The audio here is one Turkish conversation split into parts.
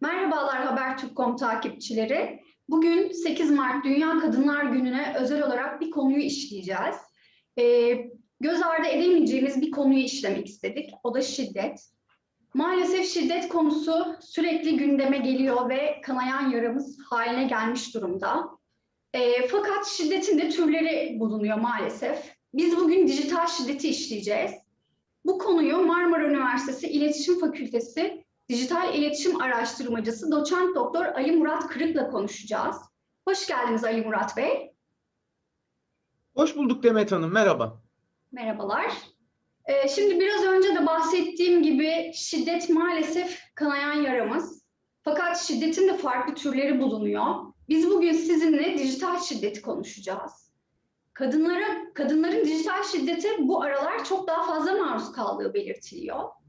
Merhabalar Habertürk.com takipçileri. Bugün 8 Mart Dünya Kadınlar Günü'ne özel olarak bir konuyu işleyeceğiz. Ee, göz ardı edemeyeceğimiz bir konuyu işlemek istedik. O da şiddet. Maalesef şiddet konusu sürekli gündeme geliyor ve kanayan yaramız haline gelmiş durumda. Ee, fakat şiddetin de türleri bulunuyor maalesef. Biz bugün dijital şiddeti işleyeceğiz. Bu konuyu Marmara Üniversitesi İletişim Fakültesi Dijital İletişim Araştırmacısı Doçent Doktor Ali Murat Kırık'la konuşacağız. Hoş geldiniz Ali Murat Bey. Hoş bulduk Demet Hanım, merhaba. Merhabalar. Ee, şimdi biraz önce de bahsettiğim gibi şiddet maalesef kanayan yaramız. Fakat şiddetin de farklı türleri bulunuyor. Biz bugün sizinle dijital şiddeti konuşacağız. Kadınlara, kadınların dijital şiddete bu aralar çok daha fazla maruz kaldığı belirtiliyor.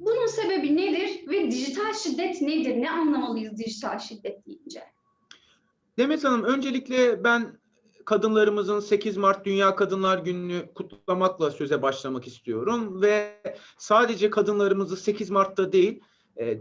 Bunun sebebi nedir ve dijital şiddet nedir? Ne anlamalıyız dijital şiddet deyince? Demet Hanım, öncelikle ben kadınlarımızın 8 Mart Dünya Kadınlar Günü'nü kutlamakla söze başlamak istiyorum ve sadece kadınlarımızı 8 Mart'ta değil, e,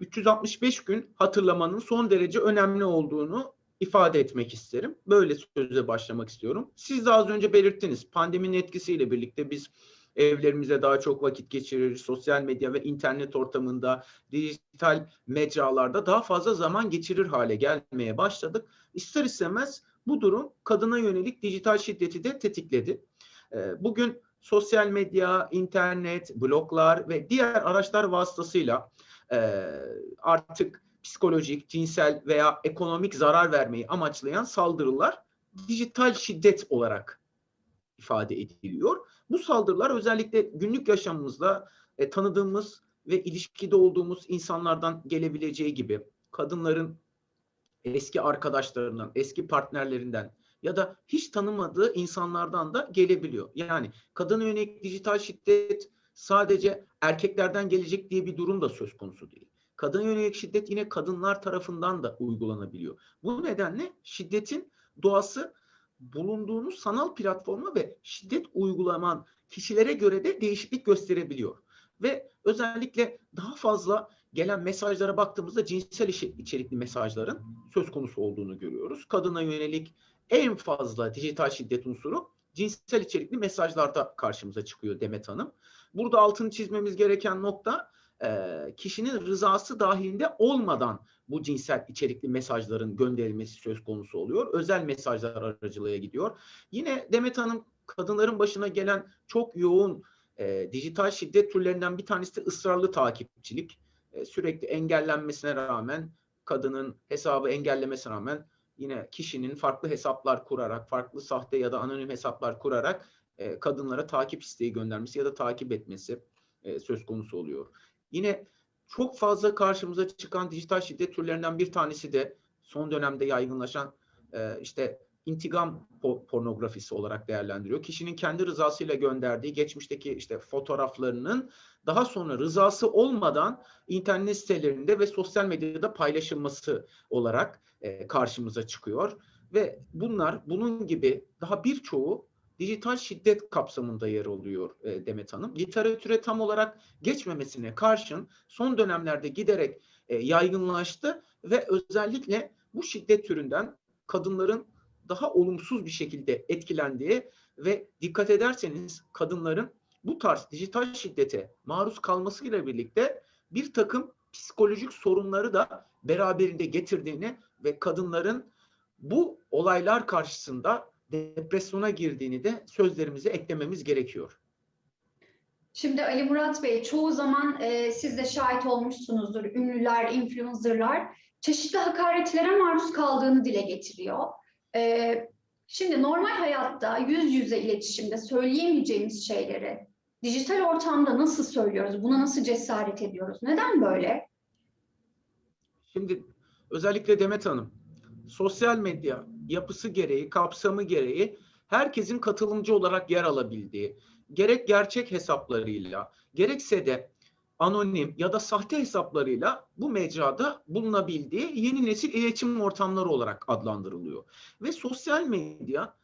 365 gün hatırlamanın son derece önemli olduğunu ifade etmek isterim. Böyle söze başlamak istiyorum. Siz de az önce belirttiniz. Pandeminin etkisiyle birlikte biz evlerimize daha çok vakit geçirir, sosyal medya ve internet ortamında, dijital mecralarda daha fazla zaman geçirir hale gelmeye başladık. İster istemez bu durum kadına yönelik dijital şiddeti de tetikledi. Ee, Bugün sosyal medya, internet, bloglar ve diğer araçlar vasıtasıyla e, artık psikolojik, cinsel veya ekonomik zarar vermeyi amaçlayan saldırılar dijital şiddet olarak ifade ediliyor. Bu saldırılar özellikle günlük yaşamımızda e, tanıdığımız ve ilişkide olduğumuz insanlardan gelebileceği gibi kadınların eski arkadaşlarından, eski partnerlerinden ya da hiç tanımadığı insanlardan da gelebiliyor. Yani kadına yönelik dijital şiddet sadece erkeklerden gelecek diye bir durum da söz konusu değil. Kadına yönelik şiddet yine kadınlar tarafından da uygulanabiliyor. Bu nedenle şiddetin doğası bulunduğunuz sanal platforma ve şiddet uygulaman kişilere göre de değişiklik gösterebiliyor. Ve özellikle daha fazla gelen mesajlara baktığımızda cinsel içerikli mesajların söz konusu olduğunu görüyoruz. Kadına yönelik en fazla dijital şiddet unsuru cinsel içerikli mesajlarda karşımıza çıkıyor Demet Hanım. Burada altını çizmemiz gereken nokta kişinin rızası dahilinde olmadan bu cinsel içerikli mesajların gönderilmesi söz konusu oluyor. Özel mesajlar aracılığıyla gidiyor. Yine Demet Hanım kadınların başına gelen çok yoğun e, dijital şiddet türlerinden bir tanesi de ısrarlı takipçilik. E, sürekli engellenmesine rağmen kadının hesabı engellemesine rağmen yine kişinin farklı hesaplar kurarak, farklı sahte ya da anonim hesaplar kurarak e, kadınlara takip isteği göndermesi ya da takip etmesi e, söz konusu oluyor. Yine çok fazla karşımıza çıkan dijital şiddet türlerinden bir tanesi de son dönemde yaygınlaşan e, işte intikam pornografisi olarak değerlendiriyor. Kişinin kendi rızasıyla gönderdiği geçmişteki işte fotoğraflarının daha sonra rızası olmadan internet sitelerinde ve sosyal medyada paylaşılması olarak e, karşımıza çıkıyor ve bunlar bunun gibi daha birçoğu dijital şiddet kapsamında yer alıyor e, Demet Hanım. Literatüre tam olarak geçmemesine karşın son dönemlerde giderek e, yaygınlaştı ve özellikle bu şiddet türünden kadınların daha olumsuz bir şekilde etkilendiği ve dikkat ederseniz kadınların bu tarz dijital şiddete maruz kalmasıyla birlikte bir takım psikolojik sorunları da beraberinde getirdiğini ve kadınların bu olaylar karşısında depresyona girdiğini de sözlerimize eklememiz gerekiyor. Şimdi Ali Murat Bey çoğu zaman e, siz de şahit olmuşsunuzdur. Ünlüler, influencerlar çeşitli hakaretlere maruz kaldığını dile getiriyor. E, şimdi normal hayatta yüz yüze iletişimde söyleyemeyeceğimiz şeyleri dijital ortamda nasıl söylüyoruz? Buna nasıl cesaret ediyoruz? Neden böyle? Şimdi özellikle Demet Hanım sosyal medya yapısı gereği, kapsamı gereği herkesin katılımcı olarak yer alabildiği, gerek gerçek hesaplarıyla, gerekse de anonim ya da sahte hesaplarıyla bu mecrada bulunabildiği yeni nesil iletişim ortamları olarak adlandırılıyor. Ve sosyal medya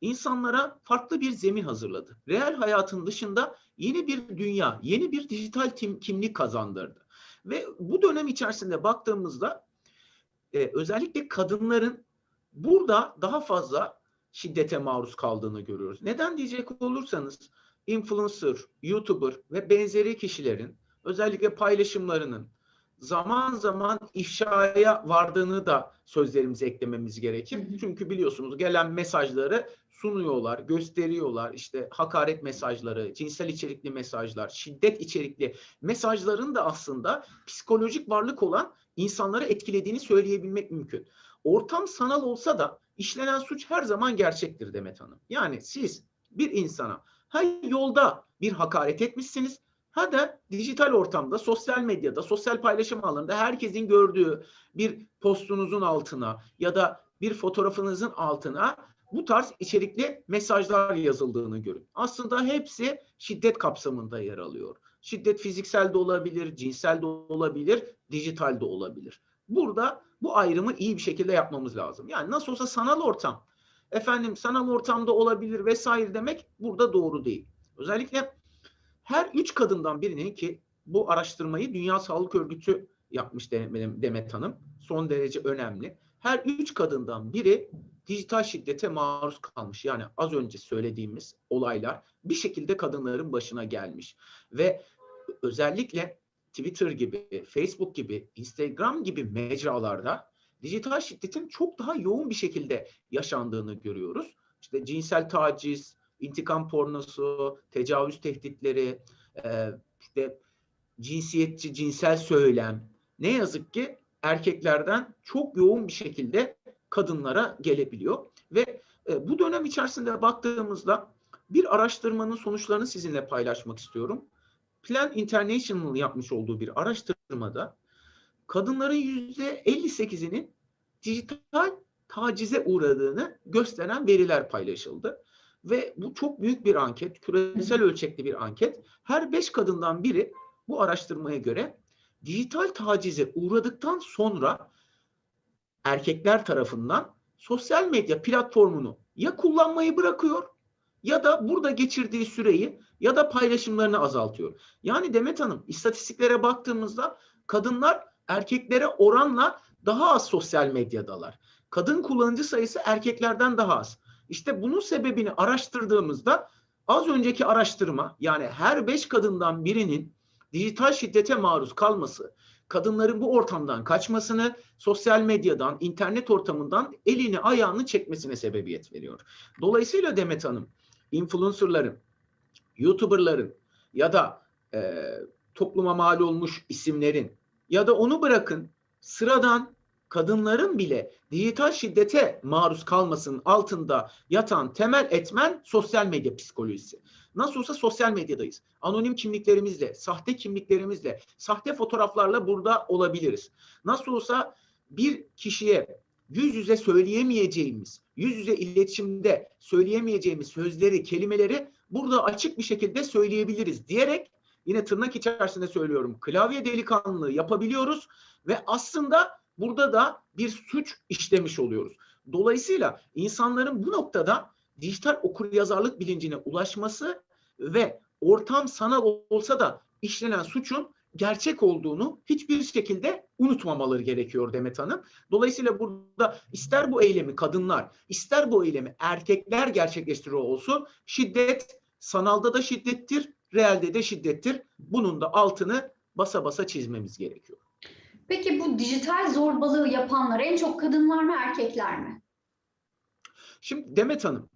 insanlara farklı bir zemin hazırladı. Reel hayatın dışında yeni bir dünya, yeni bir dijital kimlik kazandırdı. Ve bu dönem içerisinde baktığımızda e, özellikle kadınların burada daha fazla şiddete maruz kaldığını görüyoruz. Neden diyecek olursanız influencer, YouTuber ve benzeri kişilerin özellikle paylaşımlarının zaman zaman ifşaya vardığını da sözlerimize eklememiz gerekir. Çünkü biliyorsunuz gelen mesajları sunuyorlar, gösteriyorlar. İşte hakaret mesajları, cinsel içerikli mesajlar, şiddet içerikli mesajların da aslında psikolojik varlık olan insanları etkilediğini söyleyebilmek mümkün. Ortam sanal olsa da işlenen suç her zaman gerçektir Demet Hanım. Yani siz bir insana ha yolda bir hakaret etmişsiniz ha da dijital ortamda, sosyal medyada, sosyal paylaşım alanında herkesin gördüğü bir postunuzun altına ya da bir fotoğrafınızın altına bu tarz içerikli mesajlar yazıldığını görün. Aslında hepsi şiddet kapsamında yer alıyor. Şiddet fiziksel de olabilir, cinsel de olabilir, dijital de olabilir. Burada bu ayrımı iyi bir şekilde yapmamız lazım. Yani nasıl olsa sanal ortam, efendim sanal ortamda olabilir vesaire demek burada doğru değil. Özellikle her üç kadından birinin ki bu araştırmayı Dünya Sağlık Örgütü yapmış Demet Hanım. Son derece önemli. Her üç kadından biri dijital şiddete maruz kalmış. Yani az önce söylediğimiz olaylar bir şekilde kadınların başına gelmiş. Ve özellikle Twitter gibi, Facebook gibi, Instagram gibi mecralarda dijital şiddetin çok daha yoğun bir şekilde yaşandığını görüyoruz. İşte cinsel taciz, intikam pornosu, tecavüz tehditleri, e, işte cinsiyetçi, cinsel söylem ne yazık ki erkeklerden çok yoğun bir şekilde kadınlara gelebiliyor. Ve e, bu dönem içerisinde baktığımızda bir araştırmanın sonuçlarını sizinle paylaşmak istiyorum. Plan International yapmış olduğu bir araştırmada kadınların yüzde 58'inin dijital tacize uğradığını gösteren veriler paylaşıldı. Ve bu çok büyük bir anket, küresel ölçekli bir anket. Her beş kadından biri bu araştırmaya göre dijital tacize uğradıktan sonra erkekler tarafından sosyal medya platformunu ya kullanmayı bırakıyor ya da burada geçirdiği süreyi ya da paylaşımlarını azaltıyor. Yani Demet Hanım istatistiklere baktığımızda kadınlar erkeklere oranla daha az sosyal medyadalar. Kadın kullanıcı sayısı erkeklerden daha az. İşte bunun sebebini araştırdığımızda az önceki araştırma yani her beş kadından birinin dijital şiddete maruz kalması, kadınların bu ortamdan kaçmasını, sosyal medyadan, internet ortamından elini ayağını çekmesine sebebiyet veriyor. Dolayısıyla Demet Hanım, influencerların, YouTuber'ların ya da e, topluma mal olmuş isimlerin ya da onu bırakın sıradan kadınların bile dijital şiddete maruz kalmasının altında yatan temel etmen sosyal medya psikolojisi. Nasıl olsa sosyal medyadayız. Anonim kimliklerimizle, sahte kimliklerimizle, sahte fotoğraflarla burada olabiliriz. Nasıl olsa bir kişiye yüz yüze söyleyemeyeceğimiz, yüz yüze iletişimde söyleyemeyeceğimiz sözleri, kelimeleri burada açık bir şekilde söyleyebiliriz diyerek yine tırnak içerisinde söylüyorum klavye delikanlılığı yapabiliyoruz ve aslında burada da bir suç işlemiş oluyoruz. Dolayısıyla insanların bu noktada dijital okuryazarlık bilincine ulaşması ve ortam sanal olsa da işlenen suçun gerçek olduğunu hiçbir şekilde unutmamaları gerekiyor Demet Hanım. Dolayısıyla burada ister bu eylemi kadınlar, ister bu eylemi erkekler gerçekleştiriyor olsun şiddet sanalda da şiddettir, realde de şiddettir. Bunun da altını basa basa çizmemiz gerekiyor. Peki bu dijital zorbalığı yapanlar en çok kadınlar mı erkekler mi? Şimdi Demet Hanım,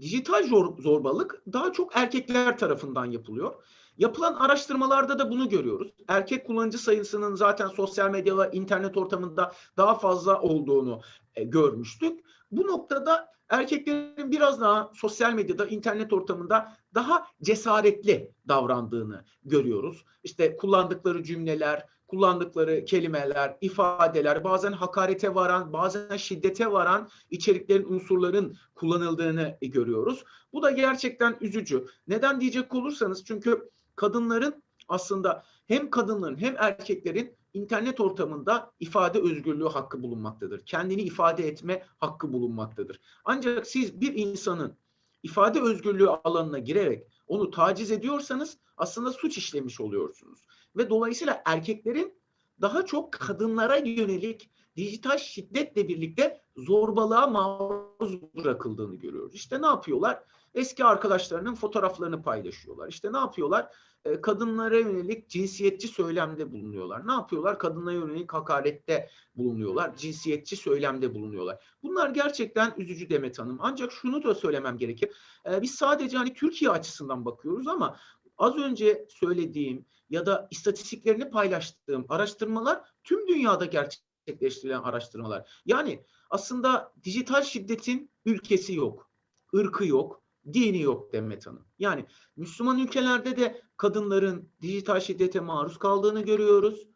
dijital zor, zorbalık daha çok erkekler tarafından yapılıyor. Yapılan araştırmalarda da bunu görüyoruz. Erkek kullanıcı sayısının zaten sosyal medya ve internet ortamında daha fazla olduğunu e, görmüştük. Bu noktada erkeklerin biraz daha sosyal medyada, internet ortamında daha cesaretli davrandığını görüyoruz. İşte kullandıkları cümleler, kullandıkları kelimeler, ifadeler, bazen hakarete varan, bazen şiddete varan içeriklerin, unsurların kullanıldığını görüyoruz. Bu da gerçekten üzücü. Neden diyecek olursanız çünkü kadınların aslında hem kadınların hem erkeklerin internet ortamında ifade özgürlüğü hakkı bulunmaktadır. Kendini ifade etme hakkı bulunmaktadır. Ancak siz bir insanın ifade özgürlüğü alanına girerek onu taciz ediyorsanız aslında suç işlemiş oluyorsunuz. Ve dolayısıyla erkeklerin daha çok kadınlara yönelik dijital şiddetle birlikte zorbalığa maruz bırakıldığını görüyoruz. İşte ne yapıyorlar? Eski arkadaşlarının fotoğraflarını paylaşıyorlar. İşte ne yapıyorlar? E, kadınlara yönelik cinsiyetçi söylemde bulunuyorlar. Ne yapıyorlar? Kadınlara yönelik hakarette bulunuyorlar. Cinsiyetçi söylemde bulunuyorlar. Bunlar gerçekten üzücü Demet Hanım. Ancak şunu da söylemem gerekir. E, biz sadece hani Türkiye açısından bakıyoruz ama az önce söylediğim ya da istatistiklerini paylaştığım araştırmalar tüm dünyada gerçekleştirilen araştırmalar. Yani aslında dijital şiddetin ülkesi yok, ırkı yok, dini yok Demet Hanım. Yani Müslüman ülkelerde de kadınların dijital şiddete maruz kaldığını görüyoruz.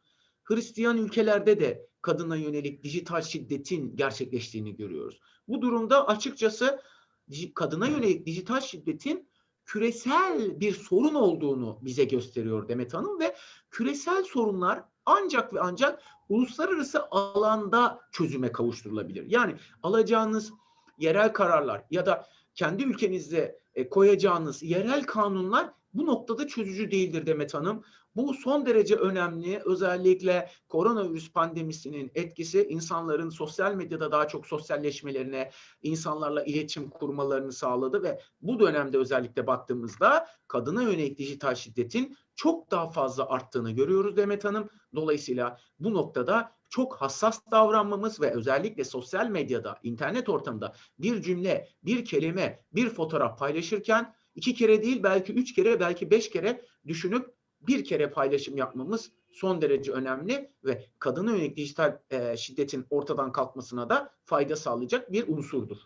Hristiyan ülkelerde de kadına yönelik dijital şiddetin gerçekleştiğini görüyoruz. Bu durumda açıkçası kadına yönelik dijital şiddetin küresel bir sorun olduğunu bize gösteriyor Demet Hanım ve küresel sorunlar ancak ve ancak uluslararası alanda çözüme kavuşturulabilir. Yani alacağınız yerel kararlar ya da kendi ülkenizde e, koyacağınız yerel kanunlar bu noktada çözücü değildir Demet Hanım. Bu son derece önemli. Özellikle koronavirüs pandemisinin etkisi insanların sosyal medyada daha çok sosyalleşmelerine, insanlarla iletişim kurmalarını sağladı ve bu dönemde özellikle baktığımızda kadına yönelik dijital şiddetin çok daha fazla arttığını görüyoruz Demet Hanım. Dolayısıyla bu noktada çok hassas davranmamız ve özellikle sosyal medyada, internet ortamında bir cümle, bir kelime, bir fotoğraf paylaşırken iki kere değil belki üç kere, belki beş kere düşünüp bir kere paylaşım yapmamız son derece önemli ve kadına yönelik dijital e, şiddetin ortadan kalkmasına da fayda sağlayacak bir unsurdur.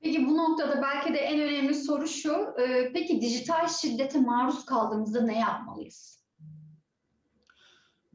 Peki bu noktada belki de en önemli soru şu. e, Peki dijital şiddete maruz kaldığımızda ne yapmalıyız?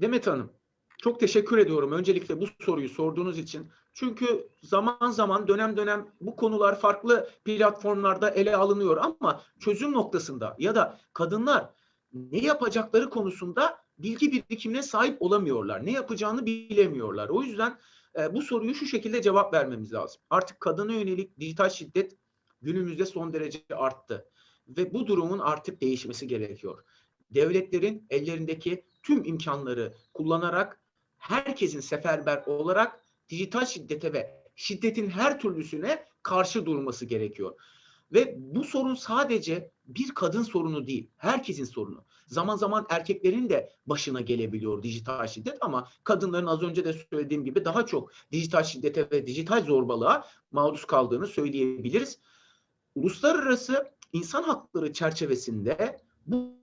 Demet Hanım, çok teşekkür ediyorum öncelikle bu soruyu sorduğunuz için. Çünkü zaman zaman dönem dönem bu konular farklı platformlarda ele alınıyor ama çözüm noktasında ya da kadınlar ne yapacakları konusunda bilgi birikimine sahip olamıyorlar. Ne yapacağını bilemiyorlar. O yüzden e, bu soruyu şu şekilde cevap vermemiz lazım. Artık kadına yönelik dijital şiddet günümüzde son derece arttı ve bu durumun artık değişmesi gerekiyor. Devletlerin ellerindeki tüm imkanları kullanarak herkesin seferber olarak dijital şiddete ve şiddetin her türlüsüne karşı durması gerekiyor. Ve bu sorun sadece bir kadın sorunu değil, herkesin sorunu. Zaman zaman erkeklerin de başına gelebiliyor dijital şiddet ama kadınların az önce de söylediğim gibi daha çok dijital şiddete ve dijital zorbalığa maruz kaldığını söyleyebiliriz. Uluslararası insan hakları çerçevesinde bu,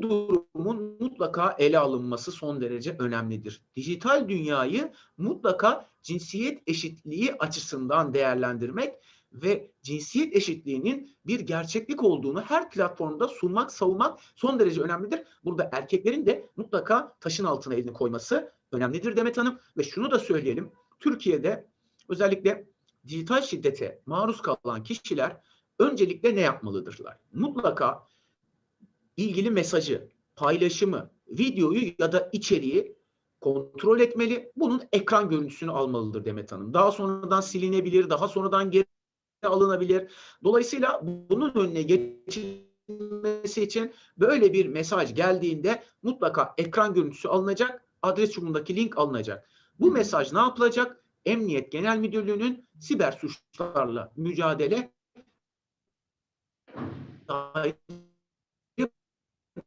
durumun mutlaka ele alınması son derece önemlidir. Dijital dünyayı mutlaka cinsiyet eşitliği açısından değerlendirmek ve cinsiyet eşitliğinin bir gerçeklik olduğunu her platformda sunmak, savunmak son derece önemlidir. Burada erkeklerin de mutlaka taşın altına elini koyması önemlidir Demet Hanım. Ve şunu da söyleyelim. Türkiye'de özellikle dijital şiddete maruz kalan kişiler öncelikle ne yapmalıdırlar? Mutlaka ilgili mesajı, paylaşımı, videoyu ya da içeriği kontrol etmeli. Bunun ekran görüntüsünü almalıdır Demet Hanım. Daha sonradan silinebilir, daha sonradan geri alınabilir. Dolayısıyla bunun önüne geçilmesi için böyle bir mesaj geldiğinde mutlaka ekran görüntüsü alınacak, adres çubuğundaki link alınacak. Bu mesaj ne yapılacak? Emniyet Genel Müdürlüğü'nün siber suçlarla mücadele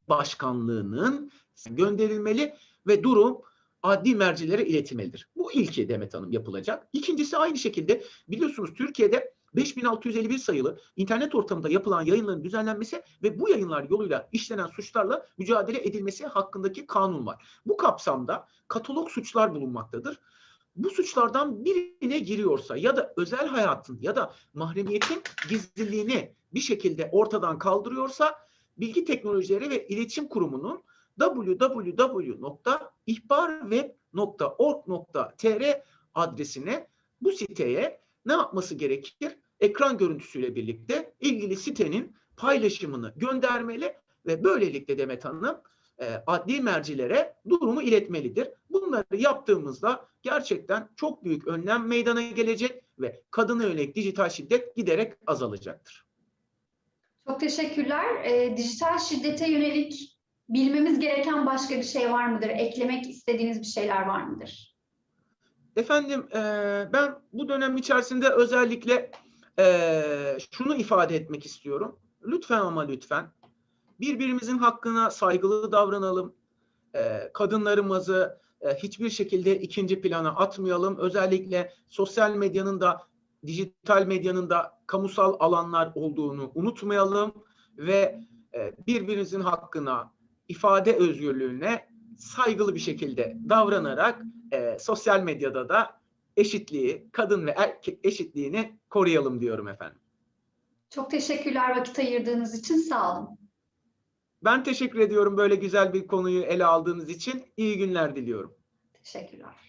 başkanlığının gönderilmeli ve durum adli mercilere iletilmelidir. Bu ilki Demet Hanım yapılacak. İkincisi aynı şekilde biliyorsunuz Türkiye'de 5651 sayılı internet ortamında yapılan yayınların düzenlenmesi ve bu yayınlar yoluyla işlenen suçlarla mücadele edilmesi hakkındaki kanun var. Bu kapsamda katalog suçlar bulunmaktadır. Bu suçlardan birine giriyorsa ya da özel hayatın ya da mahremiyetin gizliliğini bir şekilde ortadan kaldırıyorsa Bilgi Teknolojileri ve İletişim Kurumu'nun www.ihbarweb.org.tr adresine bu siteye ne yapması gerekir? Ekran görüntüsüyle birlikte ilgili sitenin paylaşımını göndermeli ve böylelikle Demet Hanım e, adli mercilere durumu iletmelidir. Bunları yaptığımızda gerçekten çok büyük önlem meydana gelecek ve kadına yönelik dijital şiddet giderek azalacaktır. Çok teşekkürler. E, dijital şiddete yönelik bilmemiz gereken başka bir şey var mıdır? Eklemek istediğiniz bir şeyler var mıdır? Efendim e, ben bu dönem içerisinde özellikle e, şunu ifade etmek istiyorum. Lütfen ama lütfen birbirimizin hakkına saygılı davranalım. E, kadınlarımızı e, hiçbir şekilde ikinci plana atmayalım. Özellikle sosyal medyanın da dijital medyanın da kamusal alanlar olduğunu unutmayalım ve e, birbirimizin hakkına, ifade özgürlüğüne saygılı bir şekilde davranarak e, sosyal medyada da eşitliği, kadın ve erkek eşitliğini koruyalım diyorum efendim. Çok teşekkürler vakit ayırdığınız için. Sağ olun. Ben teşekkür ediyorum böyle güzel bir konuyu ele aldığınız için. İyi günler diliyorum. Teşekkürler.